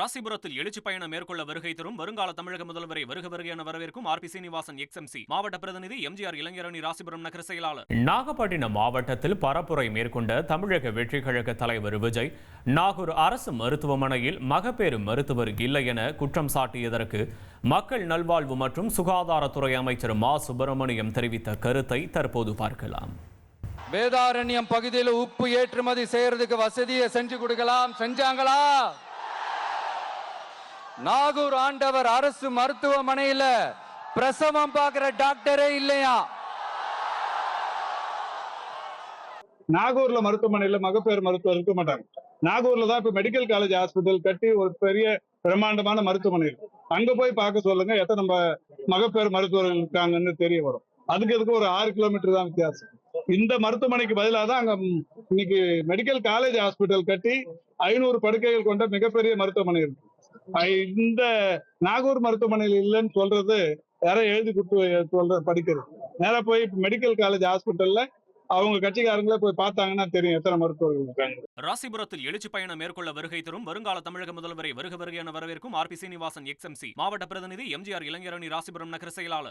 ராசிபுரத்தில் எழுச்சி பயணம் மேற்கொள்ள வருகை தரும் வருங்கால தமிழக முதல்வரை வருக வருக என வரவேற்கும் ஆர் பி சீனிவாசன் எக்ஸ்எம்சி. மாவட்ட பிரதிநிதி எம்ஜிஆர் இளைஞரணி ராசிபுரம் நகர செயலாளர். நாகப்பட்டினம் மாவட்டத்தில் பரப்புரை மேற்கொண்ட தமிழக வெற்றிக் கழக தலைவர் விஜய் நாகூர் அரசு மருத்துவமனையில் மகப்பேறு மருத்துவர் இல்லை என குற்றம் சாட்டியதற்கு மக்கள் நல்வாழ்வு மற்றும் சுகாதாரத்துறை அமைச்சர் மா. சுப்பிரமணியம் தெரிவித்த கருத்தை தற்போது பார்க்கலாம். வேதாரண்யம் பகுதியில் உப்பு ஏற்றுமதி செய்யறதுக்கு வசதியை செஞ்சு கொடுக்கலாம். செஞ்சாங்களா? நாகூர் ஆண்டவர் அரசு மருத்துவமனையில பிரசவம் பார்க்கிற டாக்டரே இல்லையா? நாகூர்ல மருத்துவமனையில மகப்பேறு மருத்துவர் இருக்க மாட்டாங்க. நாகூர்ல தான் இப்ப மெடிக்கல் காலேஜ் ஹாஸ்பிட்டல் கட்டி ஒரு பெரிய பிரம்மாண்டமான மருத்துவமனை இருக்கு. அங்க போய் பார்க்க சொல்லுங்க எத்தனை நம்ம மகப்பேறு மருத்துவர்கள் இருக்காங்கன்னு தெரிய வரும். அதுக்கு இதுக்கு ஒரு ஆறு கிலோமீட்டர் தான் வித்தியாசம். இந்த மருத்துவமனைக்கு பதிலாக தான் அங்க இன்னைக்கு மெடிக்கல் காலேஜ் ஹாஸ்பிட்டல் கட்டி ஐநூறு படுக்கைகள் கொண்ட மிகப்பெரிய மருத்துவமனை இருக்கு. இந்த நாகூர் மருத்துவமனையில் இல்லைன்னு சொல்றது யாரோ எழுதி கொடுத்து சொல்ற படிக்கிறது. நேரா போய் மெடிக்கல் காலேஜ் ஹாஸ்பிட்டல்ல அவங்க கட்சிக்காரங்களே போய் பார்த்தாங்கன்னா தெரியும் எத்தனை மருத்துவர்கள் இருக்காங்க. ராசிபுரத்தில் எழுச்சி பயணம் மேற்கொள்ள வருகை தரும் வருங்கால தமிழக முதல்வரை வருக வருக என வரவேற்கும் ஆர் பி சீனிவாசன் எக்ஸ்எம்சி மாவட்ட பிரதிநிதி எம்ஜிஆர் இளைஞரணி ராசிபுரம் நகர செயலாளர்.